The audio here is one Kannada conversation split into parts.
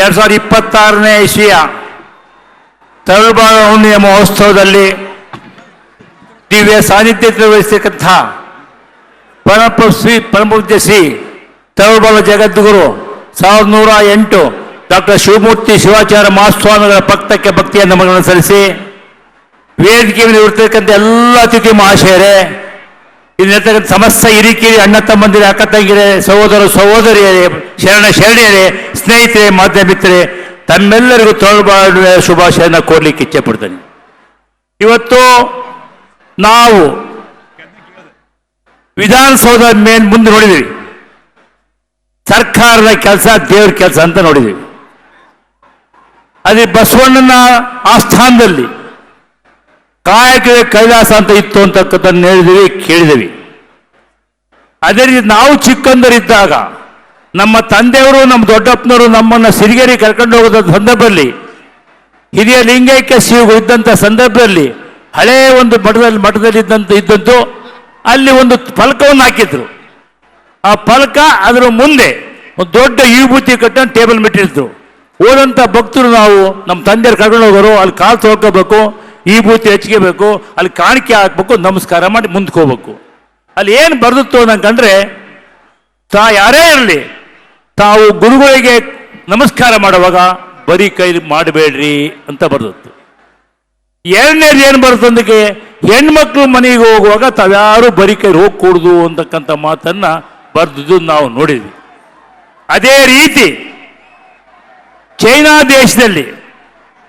ಎರಡ್ ಸಾವಿರದ ಇಪ್ಪತ್ತಾರನೇ ಇಸಿಯ ತರುಳಬಾಳ ಹುಣ್ಣಿಯ ಮಹೋತ್ಸವದಲ್ಲಿ ದಿವ್ಯ ಸಾನ್ನಿಧ್ಯ ವಹಿಸತಕ್ಕಂಥ ಪರಮ ಶ್ರೀ ಪರಮಪೂಜ್ಯ ಶ್ರೀ ತರುಳಬಾಳ ಜಗದ್ಗುರು ಸಾವಿರದ ನೂರ ಎಂಟು ಡಾಕ್ಟರ್ ಶಿವಮೂರ್ತಿ ಶಿವಾಚಾರ್ಯ ಮಹಾಸ್ವಾಮಿಗಳ ಭಕ್ತಕ್ಕೆ ಭಕ್ತಿಯ ನಮಗಳನ್ನು ಸಲ್ಲಿಸಿ ವೇದಿಕೆ ಮೇಲೆ ಇರ್ತಕ್ಕಂಥ ಎಲ್ಲ ಅತಿಥಿ ಮಹಾಶಯರೇ ಇಲ್ಲಿರ್ತಕ್ಕಂಥ ಸಮಸ್ತ ಹಿರಿಕಿರಿ, ಅಣ್ಣ ತಮ್ಮಂದಿರ, ಅಕ್ಕ ತಂಗಿರೇ ಸಹೋದರ ಸಹೋದರಿಯರೇ, ಶರಣ ಶರಣೆಯರೇ ಸ್ನೇಹಿತರೆ ಮಾಧ್ಯಮ ಮಿತ್ರರೆ, ತಮ್ಮೆಲ್ಲರಿಗೂ ತೊಳಬಾಡುವ ಶುಭಾಶಯನ ಕೊಡ್ಲಿಕ್ಕೆ ಇಚ್ಛೆ ಪಡ್ತೇನೆ. ಇವತ್ತು ನಾವು ವಿಧಾನಸೌಧ ಮೇನ್ ಮುಂದೆ ನೋಡಿದ್ವಿ ಸರ್ಕಾರದ ಕೆಲಸ, ದೇವ್ರ ಕೆಲಸ ಅಂತ ನೋಡಿದ್ವಿ ಅದೇ ಬಸವಣ್ಣನ ಆಸ್ಥಾನದಲ್ಲಿ ಕಾಯಕವೇ ಕೈಲಾಸ ಅಂತ ಇತ್ತು ಅಂತಕ್ಕಂಥದ್ದನ್ನು ಹೇಳಿದಿವಿ ಕೇಳಿದೀವಿ ಅದೇ ರೀತಿ ನಾವು ಚಿಕ್ಕಂದರಿದ್ದಾಗ ನಮ್ಮ ತಂದೆಯವರು, ನಮ್ಮ ದೊಡ್ಡಪ್ಪನವರು ನಮ್ಮನ್ನು ಸಿರಿಗೇರಿ ಕರ್ಕೊಂಡು ಹೋಗೋದ ಸಂದರ್ಭದಲ್ಲಿ, ಹಿರಿಯ ಲಿಂಗೈಕ್ಯ ಸಿಗು ಇದ್ದಂಥ ಸಂದರ್ಭದಲ್ಲಿ, ಹಳೇ ಒಂದು ಮಠದಲ್ಲಿ ಮಠದಲ್ಲಿ ಇದ್ದಂಥ ಇದ್ದಂತು ಅಲ್ಲಿ ಒಂದು ಫಲಕವನ್ನು ಹಾಕಿದ್ರು. ಆ ಫಲಕ ಅದರ ಮುಂದೆ ಒಂದು ದೊಡ್ಡ ವಿಭೂತಿ ಕಟ್ಟ ಟೇಬಲ್ ಮೆಟ್ಟಿದ್ರು. ಹೋದಂಥ ಭಕ್ತರು ನಾವು, ನಮ್ಮ ತಂದೆಯರು ಕರ್ಕೊಂಡು ಹೋಗೋರು, ಅಲ್ಲಿ ಕಾಲು ತೊಳ್ಕೋಬೇಕು, ವಿಭೂತಿ ಹಚ್ಕೋಬೇಕು, ಅಲ್ಲಿ ಕಾಣಿಕೆ ಹಾಕ್ಬೇಕು, ನಮಸ್ಕಾರ ಮಾಡಿ ಮುಂದ್ಕೋಬೇಕು. ಅಲ್ಲಿ ಏನು ಬರ್ದಿತ್ತು ಅಂತಂದ್ರೆ ತಾ ಯಾರೇ ಇರಲಿ ತಾವು ಗುರುಗಳಿಗೆ ನಮಸ್ಕಾರ ಮಾಡುವಾಗ ಬರೀ ಕೈ ಮಾಡಬೇಡ್ರಿ ಅಂತ ಬರ್ದತ್ತು ಎರಡನೇದು ಏನು ಬರ್ತಂದಕ್ಕೆ ಹೆಣ್ಮಕ್ಳು ಮನೆಗೆ ಹೋಗುವಾಗ ತಾವ್ಯಾರು ಬರೀ ಕೈ ಹೋಗ್ಕೂಡ್ದು ಅಂತಕ್ಕಂಥ ಮಾತನ್ನ ಬರ್ದಿದ್ದು ನಾವು ನೋಡಿದ್ವಿ. ಅದೇ ರೀತಿ ಚೈನಾ ದೇಶದಲ್ಲಿ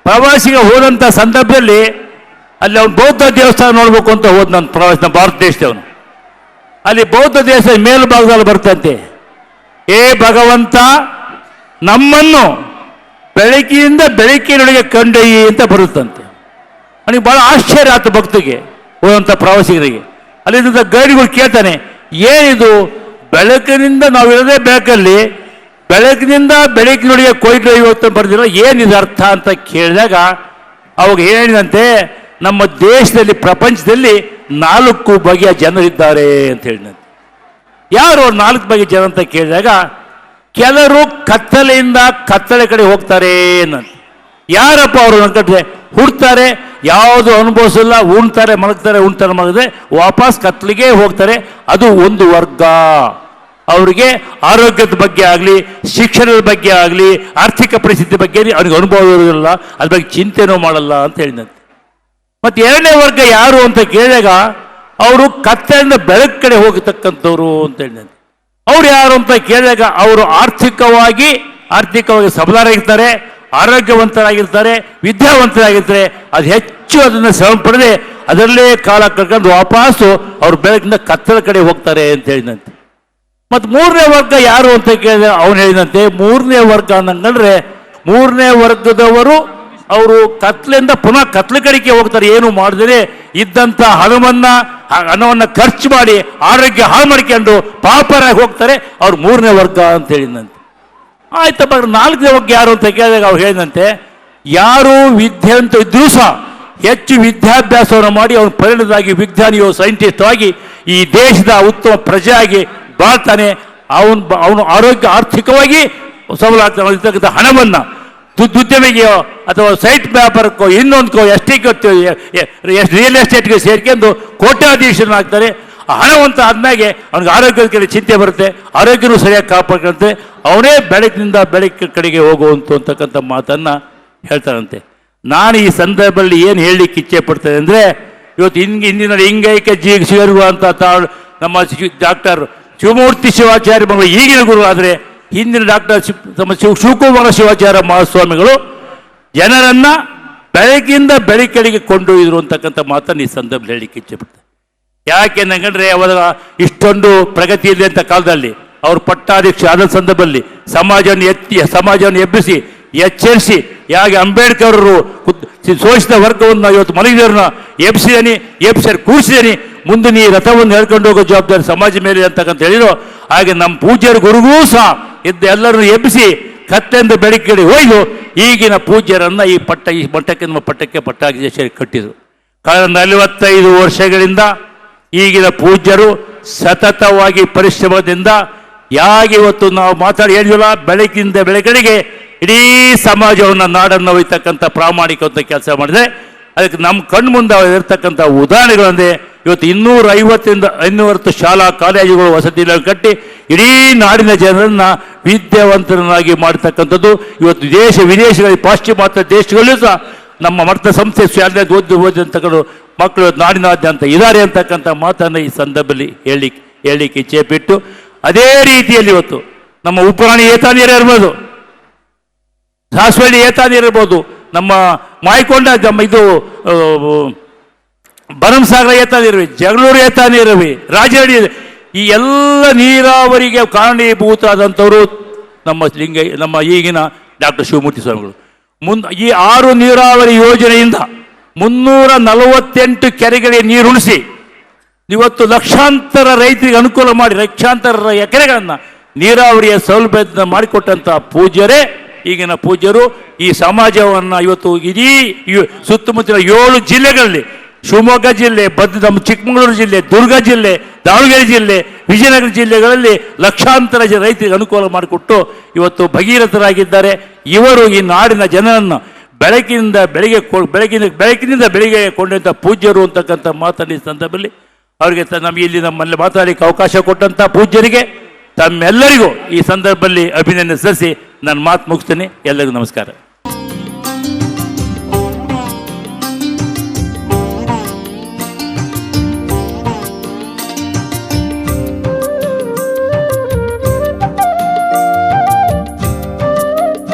ಪ್ರವಾಸಿಗೆ ಹೋದಂಥ ಸಂದರ್ಭದಲ್ಲಿ ಅಲ್ಲಿ ಅವನು ಬೌದ್ಧ ದೇವಸ್ಥಾನ ನೋಡಬೇಕು ಅಂತ ಹೋದ್ ನನ್ನ ಪ್ರವಾಸ ಭಾರತ ದೇಶದವನು. ಅಲ್ಲಿ ಬೌದ್ಧ ದೇಶದ ಮೇಲ್ಭಾಗದಲ್ಲಿ ಬರ್ತಂತೆ. ಏ ಭಗವಂತ, ನಮ್ಮನ್ನು ಬೆಳಕಿನಿಂದ ಬೆಳಕಿನೊಳಗೆ ಕಂಡೊಯ್ಯಿ ಅಂತ ಬರುತ್ತಂತೆ. ನನಗೆ ಬಹಳ ಆಶ್ಚರ್ಯ ಆಯ್ತು ಭಕ್ತಿಗೆ ಹೋದಂಥ ಪ್ರವಾಸಿಗರಿಗೆ. ಅಲ್ಲಿಂದ ಗೈಡ್ಗಳು ಕೇಳ್ತಾನೆ, ಏನಿದು? ಬೆಳಕಿನಿಂದ ನಾವು ಇರೋದೇ ಬೆಳಕಲ್ಲಿ, ಬೆಳಕಿನಿಂದ ಬೆಳಕಿನೊಳಗೆ ಕೊಯ್ದು ಇವತ್ತು ಬರ್ದಿಲ್ಲ ಏನಿದು ಅರ್ಥ ಅಂತ ಕೇಳಿದಾಗ, ಅವಾಗ ಹೇಳಿದಂತೆ, ನಮ್ಮ ದೇಶದಲ್ಲಿ, ಪ್ರಪಂಚದಲ್ಲಿ ನಾಲ್ಕು ಬಗೆಯ ಜನರಿದ್ದಾರೆ ಅಂತ ಹೇಳಿದಂತೆ. ಯಾರು ಅವ್ರು ನಾಲ್ಕು ಬಗೆ ಜನ ಅಂತ ಕೇಳಿದಾಗ ಕೆಲವರು ಕತ್ತಲೆಯಿಂದ ಕತ್ತಲೆ ಕಡೆ ಹೋಗ್ತಾರೆ ಅನ್ನ ಯಾರಪ್ಪ ಅವರು ಅನ್ಕೊಂಡ್ರೆ ಹುಡ್ತಾರೆ, ಯಾವುದು ಅನುಭವಿಸಲ್ಲ, ಉಣ್ತಾರೆ, ಮಲಗ್ತಾರೆ, ಉಣ್ತಾರೆ, ಮಲಗಿದ್ರೆ ವಾಪಸ್ ಕತ್ತಲಿಗೆ ಹೋಗ್ತಾರೆ, ಅದು ಒಂದು ವರ್ಗ. ಅವರಿಗೆ ಆರೋಗ್ಯದ ಬಗ್ಗೆ ಆಗಲಿ, ಶಿಕ್ಷಣದ ಬಗ್ಗೆ ಆಗಲಿ, ಆರ್ಥಿಕ ಪರಿಸ್ಥಿತಿ ಬಗ್ಗೆ ಅವ್ರಿಗೆ ಅನುಭವ ಇರೋದಿಲ್ಲ, ಅದ್ರ ಬಗ್ಗೆ ಚಿಂತೆನೂ ಮಾಡಲ್ಲ ಅಂತ ಹೇಳಿದಂತೆ. ಮತ್ತೆ ಎರಡನೇ ವರ್ಗ ಯಾರು ಅಂತ ಕೇಳಿದಾಗ ಅವರು ಕತ್ತೆಯಿಂದ ಬೆಳಕು ಕಡೆ ಹೋಗತಕ್ಕಂಥವ್ರು ಅಂತ ನಾನು. ಅವ್ರು ಯಾರು ಅಂತ ಕೇಳಿದಾಗ ಅವರು ಆರ್ಥಿಕವಾಗಿ ಆರ್ಥಿಕವಾಗಿ ಸಬಲರಾಗಿರ್ತಾರೆ, ಆರೋಗ್ಯವಂತರಾಗಿರ್ತಾರೆ, ವಿದ್ಯಾವಂತರಾಗಿರ್ತಾರೆ, ಅದು ಹೆಚ್ಚು ಅದನ್ನು ಶ್ರಮ ಪಡೆದೇ ಅದರಲ್ಲೇ ಕಾಲ ಕಳ್ಕೊಂಡು ವಾಪಸ್ಸು ಅವ್ರ ಬೆಳಕಿಂದ ಕತ್ತಲ ಕಡೆ ಹೋಗ್ತಾರೆ ಅಂತ ಹೇಳಿದಂತೆ. ಮತ್ತು ಮೂರನೇ ವರ್ಗ ಯಾರು ಅಂತ ಕೇಳಿದ್ರೆ ಅವನು ಹೇಳಿದಂತೆ, ಮೂರನೇ ವರ್ಗ ಅನ್ನಂಗಂದ್ರೆ ಮೂರನೇ ವರ್ಗದವರು ಅವರು ಕತ್ಲೆಯಿಂದ ಪುನಃ ಕತ್ಲ ಕಡೆಗೆ ಹೋಗ್ತಾರೆ, ಏನು ಮಾಡಿದರೆ ಇದ್ದಂಥ ಹಣವನ್ನ ಹಣವನ್ನು ಖರ್ಚು ಮಾಡಿ ಆರೋಗ್ಯ ಹಾಳು ಮಾಡ್ಕೊಂಡು ಪಾಪರಾಗಿ ಹೋಗ್ತಾರೆ. ಅವ್ರು ಮೂರನೇ ವರ್ಗ ಅಂತ ಹೇಳಿದಂತೆ ಆಯ್ತಪ್ಪ ನಾಲ್ಕನೇ ವರ್ಗ ಯಾರು ಅಂತ ಕೇಳಿದಾಗ ಅವ್ರು ಹೇಳಿದಂತೆ ಯಾರು ವಿದ್ಯೆ ಅಂತ ಇದ್ರೂ ಸಹ ಹೆಚ್ಚು ವಿದ್ಯಾಭ್ಯಾಸವನ್ನು ಮಾಡಿ ಅವನು ಪರಿಣಿತವಾಗಿ ವಿಜ್ಞಾನಿಯೋ ಸೈಂಟಿಸ್ಟ್ ಆಗಿ ಈ ದೇಶದ ಉತ್ತಮ ಪ್ರಜೆಯಾಗಿ ಬಾಳ್ತಾನೆ. ಅವನು ಅವನು ಆರೋಗ್ಯ ಆರ್ಥಿಕವಾಗಿ ಸಬಲ ಆಗ್ತಾನೆ ಅವ್ನು ಇರ್ತಕ್ಕಂಥ ಹಣವನ್ನ ದುಡ್ಡು ಉದ್ಯಮಿಗೆಯೋ ಅಥವಾ ಸೈಟ್ ವ್ಯಾಪಾರಕ್ಕೋ ಇನ್ನೊಂದಕ್ಕೋ ಎಷ್ಟೇಕೋ ರಿಯಲ್ ಎಸ್ಟೇಟ್ಗೆ ಸೇರ್ಕೊಂಡು ಕೋಟ್ಯಾಧೀಶನಾಗ್ತಾರೆ ಹಣವಂತ ಆದ್ಮೇಲೆ ಅವ್ನಿಗೆ ಆರೋಗ್ಯದ ಕಡೆ ಚಿಂತೆ ಬರುತ್ತೆ, ಆರೋಗ್ಯನೂ ಸರಿಯಾಗಿ ಕಾಪಾಡ್ಕೊಳ್ತೆ ಅವನೇ ಬೆಳಕಿನಿಂದ ಬೆಳಕಿನ ಕಡೆಗೆ ಹೋಗುವಂತು ಅಂತಕ್ಕಂಥ ಮಾತನ್ನು ಹೇಳ್ತಾರಂತೆ ನಾನು ಈ ಸಂದರ್ಭದಲ್ಲಿ ಏನು ಹೇಳಲಿಕ್ಕೆ ಇಚ್ಛೆ ಪಡ್ತೇನೆ ಅಂದರೆ, ಇವತ್ತು ಹಿಂಗೆ ಹಿಂದಿನ ಲಿಂಗೈಕ್ಯ ಜೀ ಸೇರುವಂಥ ತಾಳು ನಮ್ಮ ಡಾಕ್ಟರ್ ಶಿವಮೂರ್ತಿ ಶಿವಾಚಾರ್ಯ ಮಗಳು ಈಗಿನ ಗುರು ಆದರೆ ಹಿಂದಿನ ಡಾಕ್ಟರ್ ನಮ್ಮ ಶಿವ ಶಿವಕುಮಾರ ಶಿವಾಚಾರ್ಯ ಮಹಾಸ್ವಾಮಿಗಳು ಜನರನ್ನ ಬೆಳಕಿಂದ ಬೆಳಕಡೆಗೆ ಕೊಂಡೊಯ್ದರು ಅಂತಕ್ಕಂಥ ಮಾತನ್ನು ಈ ಸಂದರ್ಭದಲ್ಲಿ ಹೇಳಲಿಕ್ಕೆ ಇಚ್ಛೆ ಪಡ್ತೇನೆ. ಯಾಕೆ ನಂಗಂದ್ರೆ ಅವರ ಇಷ್ಟೊಂದು ಪ್ರಗತಿ ಇದೆ ಅಂತ ಕಾಲದಲ್ಲಿ ಅವರು ಪಟ್ಟಾಧ್ಯಕ್ಷ ಆದ ಸಂದರ್ಭದಲ್ಲಿ ಸಮಾಜವನ್ನು ಎತ್ತಿ ಸಮಾಜವನ್ನು ಎಬ್ಬಿಸಿ, ಎಚ್ಚರಿಸಿ, ಯಾಕೆ ಅಂಬೇಡ್ಕರ್ ಅವರು ಶೋಷಿತ ವರ್ಗವನ್ನು ಇವತ್ತು ಮಲಗಿದವ್ರನ್ನ ಎಬ್ಸಿದನಿ ಎಬ್ಸರ್ ಕೂರಿಸಿದನಿ, ಮುಂದೆ ನೀ ರಥವನ್ನು ಹೇಳ್ಕೊಂಡು ಹೋಗೋ ಜವಾಬ್ದಾರಿ ಸಮಾಜ ಮೇಲೆ ಅಂತಕ್ಕಂತ ಹೇಳಿದ್ರು ಹಾಗೆ ನಮ್ಮ ಪೂಜ್ಯರ ಗುರುಗೂ ಸಹ ಇದ್ದ ಎಲ್ಲರನ್ನು ಎಬ್ಬಿಸಿ ಕತ್ತೆಂದು ಬೆಳಕಿಗೆ ಒಯ್ದು ಈಗಿನ ಪೂಜ್ಯರನ್ನ ಈ ಪಟ್ಟ, ಈ ಮಟ್ಟಕ್ಕೆ ನಮ್ಮ ಪಟ್ಟಕ್ಕೆ ಪಟ್ಟಾಧ್ಯಕ್ಷ ಕಟ್ಟಿದರು. ಕಳೆದ ನಲವತ್ತೈದು ವರ್ಷಗಳಿಂದ ಈಗಿನ ಪೂಜ್ಯರು ಸತತವಾಗಿ ಪರಿಶ್ರಮದಿಂದ ಯಾಗಿ ಇವತ್ತು ನಾವು ಮಾತಾಡಿ ಹೇಳಿಲ್ಲ ಬೆಳಕಿಂದ ಬೆಳಕಡೆಗೆ ಇಡೀ ಸಮಾಜವನ್ನು ನಾಡನ್ನು ಒಯ್ತಕ್ಕಂಥ ಪ್ರಾಮಾಣಿಕವಂತ ಕೆಲಸ ಮಾಡಿದೆ. ಅದಕ್ಕೆ ನಮ್ಮ ಕಣ್ಣು ಮುಂದೆ ಇರ್ತಕ್ಕಂಥ ಉದಾಹರಣೆಗಳಂದ್ರೆ ಇವತ್ತು ಇನ್ನೂರ ಐವತ್ತರಿಂದ ಐನೂರತ್ತು ಶಾಲಾ ಕಾಲೇಜುಗಳು ವಸತಿ ಕಟ್ಟಿ ಇಡೀ ನಾಡಿನ ಜನರನ್ನ ವಿದ್ಯಾವಂತರನ್ನಾಗಿ ಮಾಡ್ತಕ್ಕಂಥದ್ದು. ಇವತ್ತು ದೇಶ ವಿದೇಶಗಳಲ್ಲಿ ಪಾಶ್ಚಿಮಾತ್ಯ ದೇಶಗಳಲ್ಲೂ ಸಹ ನಮ್ಮ ಮರ್ತ ಸಂಸ್ಥೆ ಶಾಲೆ ಓದಿ ಓದಿದಂಥಗಳು ಮಕ್ಕಳು ನಾಡಿನಾದ್ಯಂತ ಇದ್ದಾರೆ ಅಂತಕ್ಕಂಥ ಮಾತನ್ನು ಈ ಸಂದರ್ಭದಲ್ಲಿ ಹೇಳಿ ಹೇಳಲಿಕ್ಕೆ ಇಚ್ಛೆ ಬಿಟ್ಟು ಅದೇ ರೀತಿಯಲ್ಲಿ ಇವತ್ತು ನಮ್ಮ ಉಪರಾಣಿ ಏತಾನೀರ ಇರ್ಬೋದು. ಸಾಸ್ವಳ್ಳಿ ಏತಾನೀರ್ ಇರ್ಬೋದು. ನಮ್ಮ ಮಾಯ್ಕೊಂಡ ನಮ್ಮ ಇದು ಆ, ಭರಮಸಾಗರ ಏತಾನಿರುವೆ ಜಗಳೂರು ಏತಾನಿರುವೆ ರಾಜಹಳ್ಳಿ ಈ ಎಲ್ಲ ನೀರಾವರಿಗೆ ಕಾರಣೀಭೂತರಾದಂಥವರು ನಮ್ಮ ಲಿಂಗ, ನಮ್ಮ ಈಗಿನ ಡಾಕ್ಟರ್ ಶಿವಮೂರ್ತಿ ಸ್ವಾಮಿಗಳು. ಮುನ್, ಈ ಆರು ನೀರಾವರಿ ಯೋಜನೆಯಿಂದ ಮುನ್ನೂರ ನಲವತ್ತೆಂಟು ಕೆರೆಗಳಿಗೆ ನೀರುಣಿಸಿ ಇವತ್ತು ಲಕ್ಷಾಂತರ ರೈತರಿಗೆ ಅನುಕೂಲ ಮಾಡಿ, ಲಕ್ಷಾಂತರ ಎಕರೆಗಳನ್ನು ನೀರಾವರಿಯ ಸೌಲಭ್ಯದಿಂದ ಮಾಡಿಕೊಟ್ಟಂಥ ಪೂಜ್ಯರೇ, ಈಗಿನ ಪೂಜ್ಯರು, ಈ ಸಮಾಜವನ್ನು ಇವತ್ತು ಇಡೀ ಸುತ್ತಮುತ್ತಲಿನ ಸುತ್ತಮುತ್ತಲ ಏಳು ಜಿಲ್ಲೆಗಳಲ್ಲಿ ಶಿವಮೊಗ್ಗ ಜಿಲ್ಲೆ, ಬದ್ ನಮ್ಮ ಚಿಕ್ಕಮಗಳೂರು ಜಿಲ್ಲೆ, ದುರ್ಗ ಜಿಲ್ಲೆ, ದಾವಣಗೆರೆ ಜಿಲ್ಲೆ, ವಿಜಯನಗರ ಜಿಲ್ಲೆಗಳಲ್ಲಿ ಲಕ್ಷಾಂತರ ಜನ ರೈತರಿಗೆ ಅನುಕೂಲ ಮಾಡಿಕೊಟ್ಟು ಇವತ್ತು ಭಗೀರಥರಾಗಿದ್ದಾರೆ. ಇವರು ಈ ನಾಡಿನ ಜನರನ್ನು ಬೆಳಕಿನಿಂದ ಬೆಳಿಗ್ಗೆ ಬೆಳಕಿನ ಬೆಳಕಿನಿಂದ ಬೆಳಿಗ್ಗೆ ಕೊಂಡಂಥ ಪೂಜ್ಯರು ಅಂತಕ್ಕಂಥ ಮಾತಾಡಿದ ಸಂದರ್ಭದಲ್ಲಿ ಅವರಿಗೆ ನಮಗೆ ಇಲ್ಲಿ ನಮ್ಮಲ್ಲಿ ಮಾತಾಡಲಿಕ್ಕೆ ಅವಕಾಶ ಕೊಟ್ಟಂಥ ಪೂಜ್ಯರಿಗೆ ತಮ್ಮೆಲ್ಲರಿಗೂ ಈ ಸಂದರ್ಭದಲ್ಲಿ ಅಭಿನಂದನೆ ಸಲ್ಲಿಸಿ ನಾನು ಮಾತು ಮುಗಿಸ್ತೀನಿ. ಎಲ್ಲರಿಗೂ ನಮಸ್ಕಾರ.